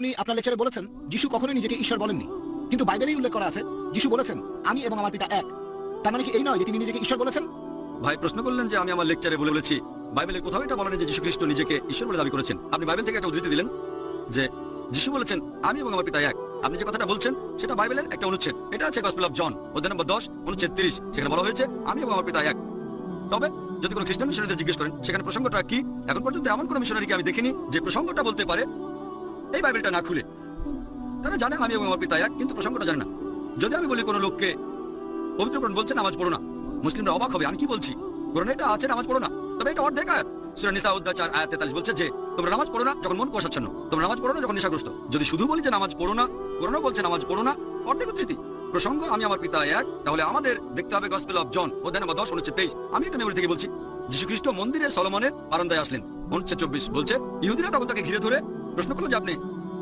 আপনি আপনার লেকচারে বলেছেন, যিশু কখনোই নিজেকে ঈশ্বর বলেননি। কিন্তু বাইবেলেই উল্লেখ করা আছে, যিশু বলেছেন, আমি এবং আমার পিতা এক। তার মানে কি এই নয় যে তিনি নিজেকে ঈশ্বর বলেছেন? ভাই, প্রশ্ন করলেন যে আমি আমার লেকচারে বলে বলেছি, বাইবেলের কোথাও এটা বলেন যে যীশু খ্রিস্ট নিজেকে ঈশ্বর বলে দাবি করেছেন। আপনি বাইবেল থেকে একটা উদ্ধৃতি দিলেন যে যিশু বলেছেন, আমি এবং আমার পিতা এক। আপনি যে কথাটা বলছেন, সেটা বাইবেলের একটা অনুচ্ছেদ। এটা আছে গসপেল অফ জন অধ্যায় নম্বর দশ, অনুচ্ছেদ তিরিশ। সেখানে বলা হয়েছে, আমি এবং আমার পিতা এক। তবে যদি কোনো খ্রিস্টান মিশনারিদের জিজ্ঞেস করেন, সেখানে প্রসঙ্গটা কি? এখন পর্যন্ত এমন কোনো মিশনারিকে আমি দেখিনি যে প্রসঙ্গটা বলতে পারে এই বাইবেলটা না খুলে। তারা জানে আমি এবং আমার পিতা এক, কিন্তু প্রসঙ্গটা জানে না। যদি আমি বলি কোনো লোককে পবিত্রকরণ বলছে নামাজ পড়ো না, মুসলিমরা অবাক হবে, আমি কি বলছি? কোরআনে এটা আছে, নামাজ পড়ো না। তবে এটা অর্ধেক আয়াত। অধ্যায় আয়াত 43 বলছে যে, তোমরা নামাজ পড়ো না যখন মন কোষাচ্ছন্ন তোমরা নামাজ পড়ো না যখন নেশাগ্রস্ত। যদি শুধু বলি যে নামাজ পড়ো না, কোরআনও বলছে নামাজ পড়ো না, অর্ধেক উদ্ধৃতি। প্রসঙ্গ, আমি আমার পিতা এক, তাহলে আমাদের দেখতে হবে গসপেল অফ জন অধ্যায় নম্বর দশ অনুচ্ছেদ তেইশ। আমি একটা মেমরি থেকে বলছি যীশু খ্রিস্ট মন্দিরে সলমনের বারান্দায় আসলেন। অনুচ্ছেদ চব্বিশ, বলছে, ইহুদিরা তখন তাকে ঘিরে ধরে प्रश्न कर लो जाप ने